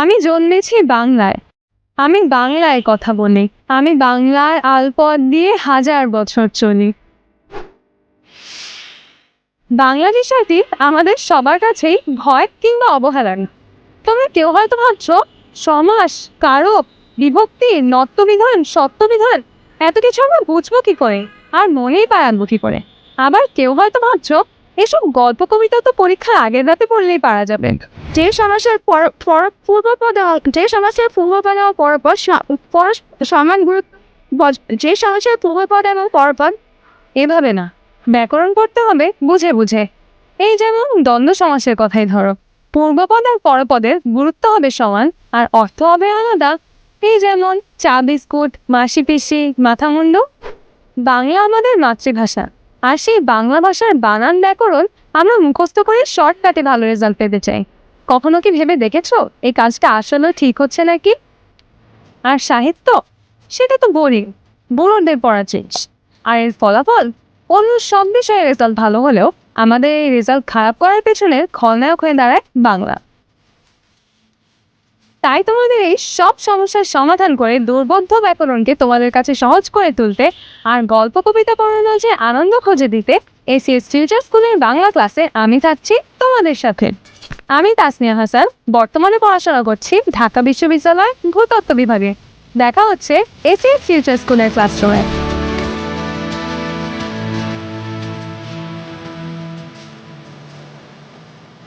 আমি জন্মেছি বাংলায়। আমি বাংলায় কথা বলি। আমি বাংলার আলপথ দিয়ে হাজার বছর চলি। বাংলা বিষয়টি আমাদের সবার কাছেই ভয় কিংবা অবহেলার। না। তোমরা কেউ হয়তো ভাবছ সমাস কারক বিভক্তি নত্যবিধান সত্যবিধান, এত কিছু আমরা বুঝব কি করে? আর মনেই পারাবো কি করে? আবার কেউ হয়তো ভাবছ, এসব গল্প কবিতা তো পরীক্ষার আগের রাতে পড়লেই পারা যাবে। যে সমাসের পর- পর- পূর্বপদে, যে সমাসের পূর্বপদ ও পরপদ সমান গুরুত্ব যে সমাসের পূর্বপদ এবং পরপদ এভাবে না। ব্যাকরণ পড়তে হবে বুঝে বুঝে। এই যেমন দ্বন্দ্ব সমাসের কথাই ধরো। পূর্বপদ আর পরপদের গুরুত্ব হবে সমান আর অর্থ হবে আলাদা। এই যেমন চা, বিস্কুট, মাসি পিসি মাথা মুন্ডু বাংলা আমাদের মাতৃভাষা। আর সেই বাংলা ভাষার বানান ব্যাকরণ আমরা মুখস্থ করে শর্টকাটে ভালো রেজাল্ট পেতে চাই। কখনো কি ভেবে দেখেছ? এই কাজটা আসলে ঠিক হচ্ছে নাকি? আর সাহিত্য সেটা তো বোরিং বুড়োদের পড়া জিনিস। আর এর ফলাফল? অন্য সব বিষয়ে রেজাল্ট ভালো হলেও আমাদের এই রেজাল্ট খারাপ করার পেছনে খলনায়ক হয়ে দাঁড়ায় বাংলা। তাই তোমাদের এই সব সমস্যার সমাধান করে দুর্বোধ্য ব্যাকরণকে তোমাদের কাছে সহজ করে তুলতে আর গল্প কবিতা পড়ানো যে আনন্দ খুঁজে দিতে এসিএস ফিউচার স্কুলের বাংলা ক্লাসে আমি থাকছি তোমাদের সাথে। আমি তাসনিয়া হাসান, বর্তমানে পড়াশোনা করছি ঢাকা বিশ্ববিদ্যালয় ভূতত্ত্ব বিভাগে। দেখা হচ্ছে এসিএস ফিউচার স্কুলের ক্লাসরুমে।